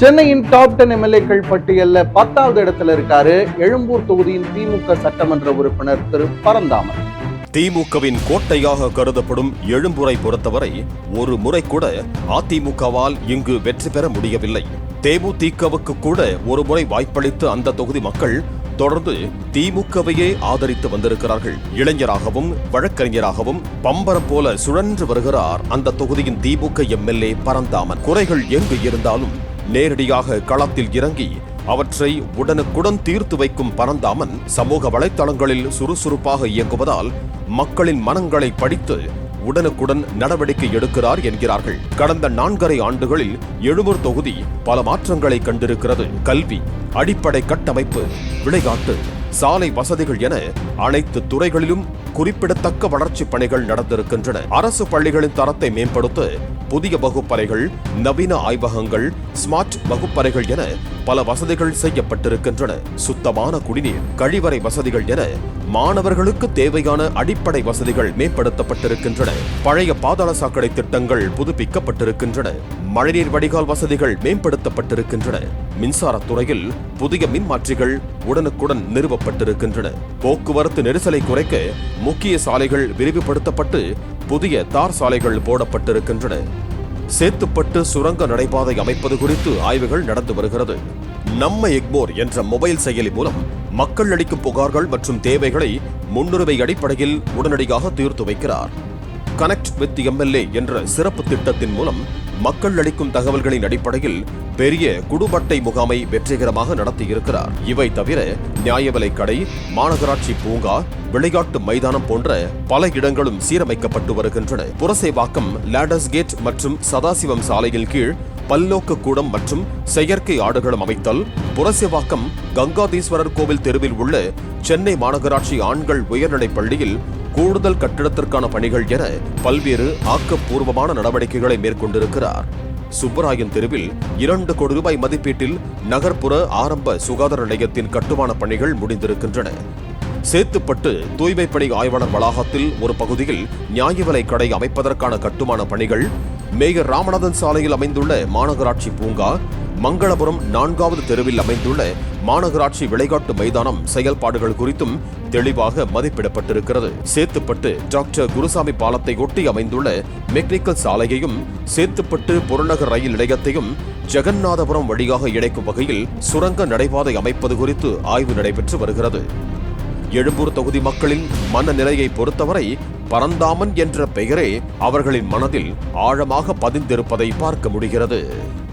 சென்னையின் top ten எம்எல்ஏக்கள் பட்டியல்ல பத்தாவது இடத்துல இருக்காரு எழும்பூர் தொகுதியின் திமுக சட்டமன்ற உறுப்பினர் திரு பரந்தாமன். திமுகவின் கோட்டையாக கருதப்படும் எழும்புரை பொறுத்தவரை ஒரு முறை கூட அதிமுகவால் இங்கு வெற்றி பெற முடியவில்லை. தேமுதிகவுக்கு கூட ஒரு முறை வாய்ப்பளித்து அந்த தொகுதி மக்கள் தொடர்ந்து திமுகவையே ஆதரித்து வந்திருக்கிறார்கள். இளைஞராகவும் வழக்கறிஞராகவும் பம்பரம் போல சுழன்று வருகிறார் அந்த தொகுதியின் திமுக எம்எல்ஏ பரந்தாமன். குறைகள் எங்கு இருந்தாலும் நேரடியாக களத்தில் இறங்கி அவற்றை உடனுக்குடன் தீர்த்து வைக்கும் பரந்தாமன் சமூக வலைத்தளங்களில் சுறுசுறுப்பாக இயங்குவதால் மக்களின் மனங்களை படித்து உடனுக்குடன் நடவடிக்கை எடுக்கிறார் என்கிறார்கள். கடந்த நான்கரை ஆண்டுகளில் எழுமூர் தொகுதி பல மாற்றங்களை கண்டிருக்கிறது. கல்வி அடிப்படை கட்டமைப்பு விளையாட்டு சாலை வசதிகள் என அனைத்து துறைகளிலும் குறிப்பிடத்தக்க வளர்ச்சி பணிகள் நடந்திருக்கின்றன. அரசு பள்ளிகளின் தரத்தை மேம்படுத்த புதிய வகுப்பறைகள் நவீன ஆய்வகங்கள் ஸ்மார்ட் வகுப்பறைகள் என பல வசதிகள் செய்யப்பட்டிருக்கின்றன. சுத்தமான குடிநீர் கழிவறை வசதிகள் என மாணவர்களுக்கு தேவையான அடிப்படை வசதிகள் மேம்படுத்தப்பட்டிருக்கின்றன. பழைய பாதாள சாக்கடை திட்டங்கள் புதுப்பிக்கப்பட்டிருக்கின்றன. மழைநீர் வடிகால் வசதிகள் மேம்படுத்தப்பட்டிருக்கின்றன. மின்சாரத்துறையில் புதிய மின்மாற்றிகள் உடனுக்குடன் நிறுவப்பட்டிருக்கின்றன. போக்குவரத்து நெரிசலை குறைக்க முக்கிய சாலைகள் விரிவுபடுத்தப்பட்டு புதிய தார் சாலைகள் போடப்பட்டிருக்கின்றன. சேத்துப்பட்டு சுரங்க நடைபாதை அமைப்பது குறித்து ஆய்வுகள் நடந்து வருகிறது. நம்ம எக்மோர் என்ற மொபைல் செயலி மூலம் மக்கள் அளிக்கும் புகார்கள் மற்றும் தேவைகளை முன்னுரிமை அடிப்படையில் உடனடியாக தீர்த்து வைக்கிறார். கனெக்ட் வித் எம்எல்ஏ என்ற சிறப்பு திட்டத்தின் மூலம் மக்கள் அளிக்கும் தகவல்களின் அடிப்படையில் பெரிய குடுபட்டை முகாமை வெற்றிகரமாக நடத்தியிருக்கிறார். இவை தவிர நியாய விலைக்கடை மாநகராட்சி பூங்கா விளையாட்டு மைதானம் போன்ற பல இடங்களும் சீரமைக்கப்பட்டு வருகின்றன. புரசேவாக்கம் லேடஸ் கேட் மற்றும் சதாசிவம் சாலையின் கீழ் பல்நோக்கு கூடம் மற்றும் செயற்கை ஆடுகளம் அமைத்தல் புரசேவாக்கம் கங்காதீஸ்வரர் கோவில் தெருவில் உள்ள சென்னை மாநகராட்சி ஆண்கள் உயர்நிலைப் பள்ளியில் கூடுதல் கட்டிடத்திற்கான பணிகள் என பல்வேறு ஆக்கப்பூர்வமான நடவடிக்கைகளை மேற்கொண்டிருக்கிறார். சுப்பராயன் தெருவில் இரண்டு கோடி ரூபாய் மதிப்பீட்டில் நகர்ப்புற ஆரம்ப சுகாதார நிலையத்தின் கட்டுமான பணிகள் முடிந்திருக்கின்றன. சேத்துப்பட்டு தூய்மை பணி ஆய்வாளர் வளாகத்தில் ஒரு பகுதியில் நியாய கடை அமைப்பதற்கான கட்டுமான பணிகள் மேயர் ராமநாதன் சாலையில் அமைந்துள்ள மாநகராட்சி பூங்கா மங்களபுரம் நான்காவது தெருவில் அமைந்துள்ள மாநகராட்சி விளையாட்டு மைதானம் செயல்பாடுகள் குறித்தும் தெளிவாக மதிப்பிடப்பட்டிருக்கிறது. சேத்துப்பட்டு டாக்டர் குருசாமி பாலத்தை ஒட்டி அமைந்துள்ள மெக்னிக்கல் சாலையையும் சேத்துப்பட்டு புறநகர் ரயில் நிலையத்தையும் ஜெகநாதபுரம் வழியாக இணைக்கும் வகையில் சுரங்க நடைபாதை அமைப்பது குறித்து ஆய்வு நடைபெற்று வருகிறது. எழும்பூர் தொகுதி மக்களின் மனநிலையை பொறுத்தவரை பரந்தாமன் என்ற பெயரே அவர்களின் மனதில் ஆழமாக பதிந்திருப்பதை பார்க்க முடிகிறது.